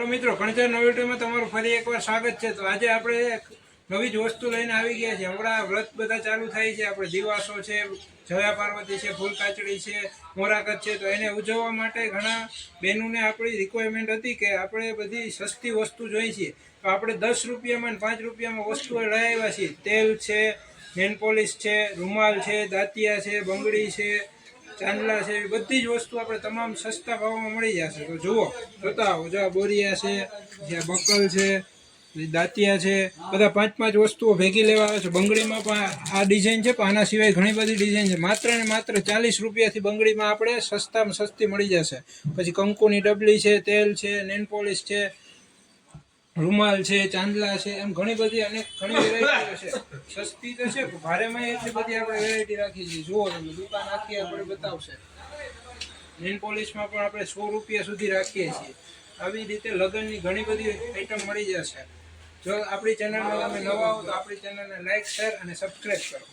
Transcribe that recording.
Hello મિત્રો નવી નોવેલ્ટીમાં તમારું ફરી એકવાર સ્વાગત છે. તો આજે આપણે નવી જ વસ્તુ લઈને આવી ગયા છે હમણાં વ્રત બધા ચાલુ થાય છે. આપણે દિવાસો છે, જયા પાર્વતી છે, ફૂલ કાચડી છે મોરાકત છે. તો એને ઉજવવા માટે ઘણા બહેનોને આપણી રિક્વાયરમેન્ટ હતી કે આપણે બધી સસ્તી વસ્તુ જોઈએ છીએ તો આપણે દસ રૂપિયામાં ને પાંચ રૂપિયામાં વસ્તુઓ લઈ છીએ તેલ છે નેનપોલિશ છે, રૂમાલ છે, દાંતિયા છે, બંગડી છે ચાંદલા છે, એવી બધી જ વસ્તુ આપણે તમામ સસ્તા ભાવમાં મળી જશે. તો જુઓ જોતા આવો જો આ બોરિયા છે જ્યાં બકલ છે દાંતિયા છે, બધા પાંચ પાંચ વસ્તુઓ ભેગી લેવા આવે છે. બંગડીમાં પણ આ ડિઝાઇન છે, પણ આના સિવાય ઘણી બધી ડિઝાઇન છે. માત્ર ને માત્ર ચાલીસ રૂપિયાથી બંગડીમાં આપણે સસ્તામાં સસ્તી મળી જશે. પછી કંકુની ડબલી છે, તેલ છે નેન પોલિશ છે રૂમાલ છે, ચાંદલા છે, એમ ઘણી બધી અનેક ઘણી વેરાયટીઓ છે. સસ્તી તો છે ભારેમાં એટલી બધી આપણે વેરાયટી રાખી છે જુઓ તમે, દુકાન આખી આપણે બતાવશે. નેલ પોલિશમાં પણ આપણે સો રૂપિયા સુધી રાખીએ છીએ. આવી રીતે લગ્નની ઘણી બધી આઈટમ મળી જશે. જો આપણી ચેનલમાં તમે નવા હો તો આપણી ચેનલને લાઈક શેર અને સબસ્ક્રાઈબ કરો.